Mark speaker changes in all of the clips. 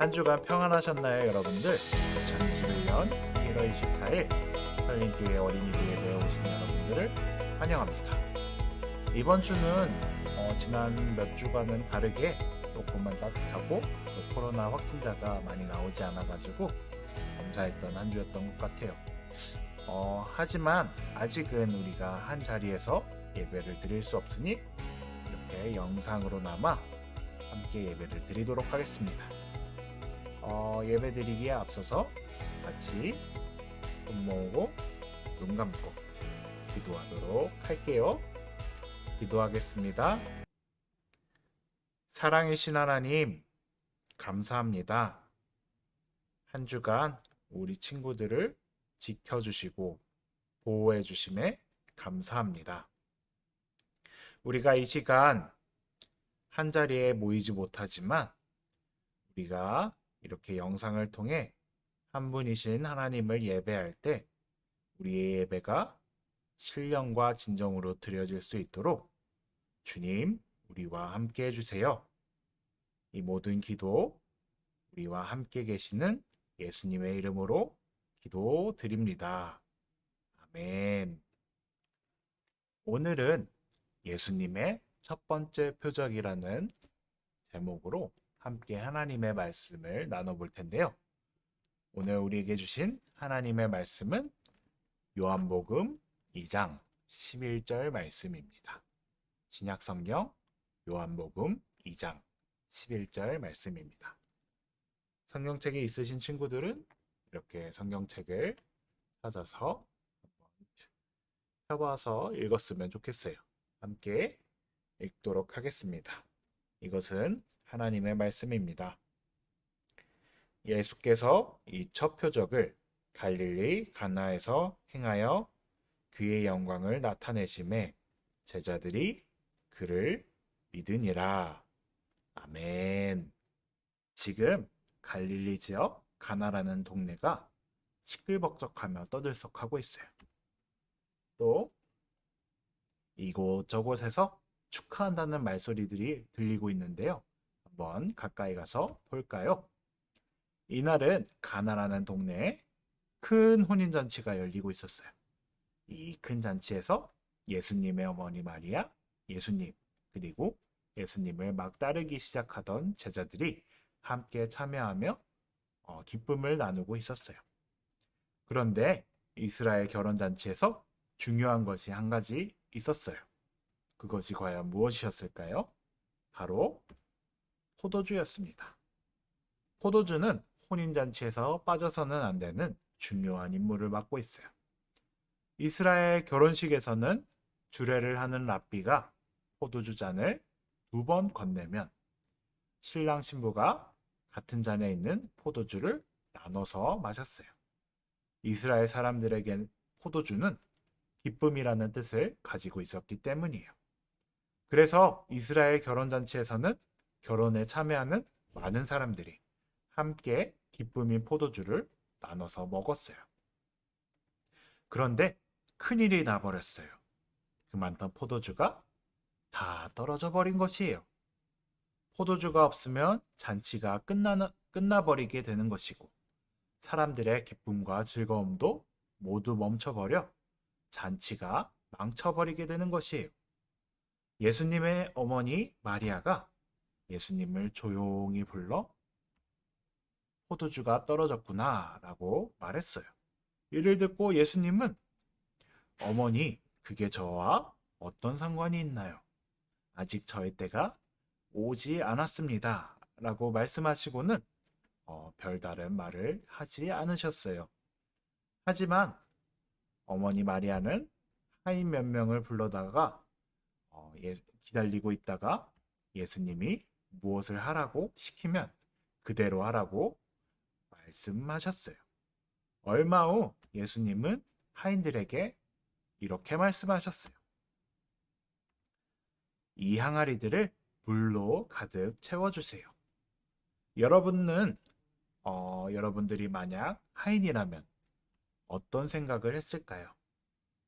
Speaker 1: 한 주간 평안하셨나요, 여러분들? 2021년 1월 24일 설린교회 어린이집 예배에 오신 여러분들을 환영합니다. 이번 주는 어, 지난 몇 주간은 다르게 조금만 따뜻하고 또 코로나 확진자가 많이 나오지 않아가지고 감사했던 한 주였던 것 같아요. 어, 하지만 아직은 우리가 한 자리에서 예배를 드릴 수 없으니 이렇게 영상으로나마 함께 예배를 드리도록 하겠습니다. 어, 예배 드리기에 앞서서 같이 손 모으고 눈 감고 기도하도록 할게요. 기도하겠습니다. 사랑이신 하나님, 감사합니다. 한 주간 우리 친구들을 지켜주시고 보호해 주심에 감사합니다. 우리가 이 시간 한 자리에 모이지 못하지만 우리가 이렇게 영상을 통해 한 분이신 하나님을 예배할 때 우리의 예배가 신령과 진정으로 드려질 수 있도록 주님, 우리와 함께 해주세요. 이 모든 기도 우리와 함께 계시는 예수님의 이름으로 기도 드립니다. 아멘. 오늘은 예수님의 첫 번째 표적이라는 제목으로 함께 하나님의 말씀을 나눠볼 텐데요. 오늘 우리에게 주신 하나님의 말씀은 요한복음 2장 11절 말씀입니다. 신약 성경 요한복음 2장 11절 말씀입니다. 성경책이 있으신 친구들은 이렇게 성경책을 찾아서 펴봐서 읽었으면 좋겠어요. 함께 읽도록 하겠습니다. 이것은 하나님의 말씀입니다. 예수께서 이 첫 표적을 갈릴리 가나에서 행하여 그의 영광을 나타내심에 제자들이 그를 믿으니라. 아멘. 지금 갈릴리 지역 가나라는 동네가 시끌벅적하며 떠들썩하고 있어요. 또 이곳저곳에서 축하한다는 말소리들이 들리고 있는데요. 한번 가까이 가서 볼까요? 이날은 가나라는 동네에 큰 혼인잔치가 열리고 있었어요. 이 큰 잔치에서 예수님의 어머니 마리아, 예수님, 그리고 예수님을 막 따르기 시작하던 제자들이 함께 참여하며 어, 기쁨을 나누고 있었어요. 그런데 이스라엘 결혼잔치에서 중요한 것이 한 가지 있었어요. 그것이 과연 무엇이었을까요? 바로 포도주였습니다. 포도주는 혼인잔치에서 빠져서는 안 되는 중요한 임무를 맡고 있어요. 이스라엘 결혼식에서는 주례를 하는 랍비가 포도주 잔을 두 번 건네면 신랑 신부가 같은 잔에 있는 포도주를 나눠서 마셨어요. 이스라엘 사람들에겐 포도주는 기쁨이라는 뜻을 가지고 있었기 때문이에요. 그래서 이스라엘 결혼잔치에서는 결혼에 참여하는 많은 사람들이 함께 기쁨인 포도주를 나눠서 먹었어요. 그런데 큰일이 나버렸어요. 그 많던 포도주가 다 떨어져 버린 것이에요. 포도주가 없으면 잔치가 끝나, 끝나버리게 되는 것이고, 사람들의 기쁨과 즐거움도 모두 멈춰버려 잔치가 망쳐버리게 되는 것이에요. 예수님의 어머니 마리아가 예수님을 조용히 불러 포도주가 떨어졌구나 라고 말했어요. 이를 듣고 예수님은 어머니, 그게 저와 어떤 상관이 있나요? 아직 저의 때가 오지 않았습니다. 라고 말씀하시고는 어, 별다른 말을 하지 않으셨어요. 하지만 어머니 마리아는 하인 몇 명을 불러다가 어, 예, 기다리고 있다가 예수님이 무엇을 하라고 시키면 그대로 하라고 말씀하셨어요. 얼마 후 예수님은 하인들에게 이렇게 말씀하셨어요. 이 항아리들을 물로 가득 채워주세요. 여러분은 어, 여러분들이 만약 하인이라면 어떤 생각을 했을까요?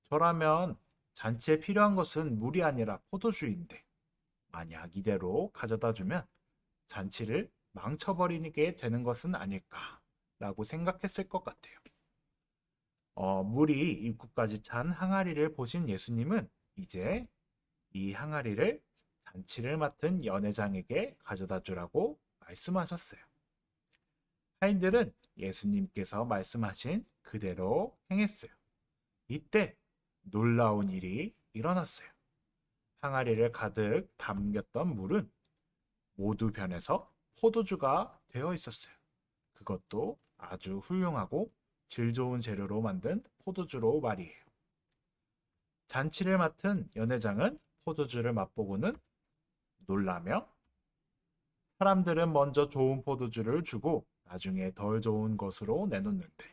Speaker 1: 저라면 잔치에 필요한 것은 물이 아니라 포도주인데 만약 이대로 가져다 주면 잔치를 망쳐버리게 되는 것은 아닐까라고 생각했을 것 같아요. 어, 물이 입구까지 찬 항아리를 보신 예수님은 이제 이 항아리를 잔치를 맡은 연회장에게 가져다 주라고 말씀하셨어요. 하인들은 예수님께서 말씀하신 그대로 행했어요. 이때 놀라운 일이 일어났어요. 항아리를 가득 담겼던 물은 모두 변해서 포도주가 되어 있었어요. 그것도 아주 훌륭하고 질 좋은 재료로 만든 포도주로 말이에요. 잔치를 맡은 연회장은 포도주를 맛보고는 놀라며 사람들은 먼저 좋은 포도주를 주고 나중에 덜 좋은 것으로 내놓는데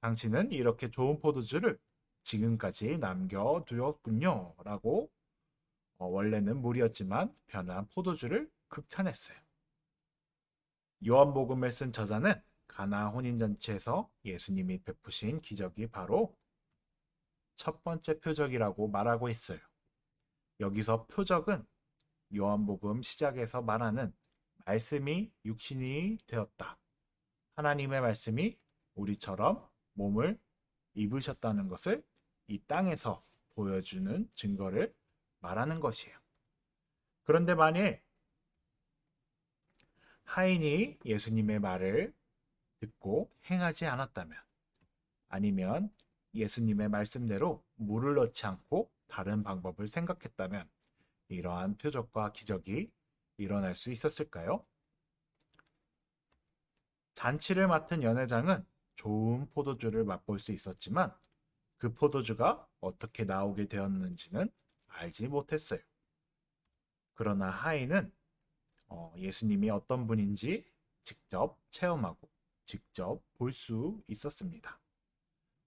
Speaker 1: 당신은 이렇게 좋은 포도주를 지금까지 남겨두었군요. 라고 어, 원래는 물이었지만 변한 포도주를 극찬했어요. 요한복음을 쓴 저자는 가나 혼인잔치에서 예수님이 베푸신 기적이 바로 첫 번째 표적이라고 말하고 있어요. 여기서 표적은 요한복음 시작에서 말하는 말씀이 육신이 되었다. 하나님의 말씀이 우리처럼 몸을 입으셨다는 것을 이 땅에서 보여주는 증거를 말하는 것이에요. 그런데 만일 하인이 예수님의 말을 듣고 행하지 않았다면 아니면 예수님의 말씀대로 물을 넣지 않고 다른 방법을 생각했다면 이러한 표적과 기적이 일어날 수 있었을까요? 잔치를 맡은 연회장은 좋은 포도주를 맛볼 수 있었지만 그 포도주가 어떻게 나오게 되었는지는 알지 못했어요. 그러나 하인은 어, 예수님이 어떤 분인지 직접 체험하고 직접 볼 수 있었습니다.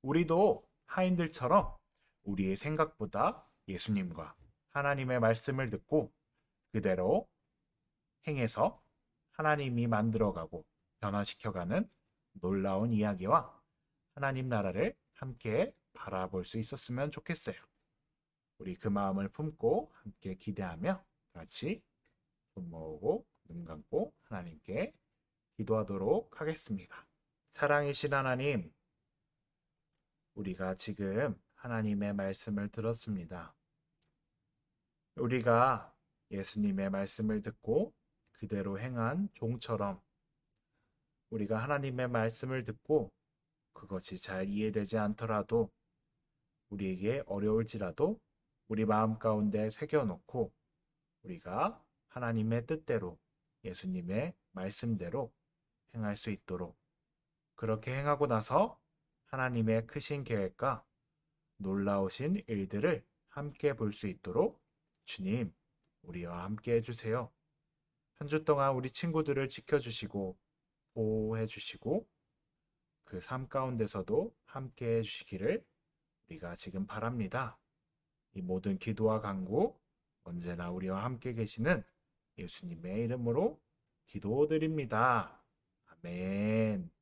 Speaker 1: 우리도 하인들처럼 우리의 생각보다 예수님과 하나님의 말씀을 듣고 그대로 행해서 하나님이 만들어가고 변화시켜가는 놀라운 이야기와 하나님 나라를 함께 바라볼 수 있었으면 좋겠어요. 우리 그 마음을 품고 함께 기대하며 같이 손 모으고 눈 감고 하나님께 기도하도록 하겠습니다. 사랑이신 하나님, 우리가 지금 하나님의 말씀을 들었습니다. 우리가 예수님의 말씀을 듣고 그대로 행한 종처럼 우리가 하나님의 말씀을 듣고 그것이 잘 이해되지 않더라도 우리에게 어려울지라도 우리 마음 가운데 새겨놓고 우리가 하나님의 뜻대로 예수님의 말씀대로 행할 수 있도록 그렇게 행하고 나서 하나님의 크신 계획과 놀라우신 일들을 함께 볼 수 있도록 주님, 우리와 함께 해주세요. 한 주 동안 우리 친구들을 지켜주시고 보호해 주시고 그 삶 가운데서도 함께 해주시기를 우리가 지금 바랍니다. 이 모든 기도와 간구 언제나 우리와 함께 계시는 예수님의 이름으로 기도드립니다. 아멘.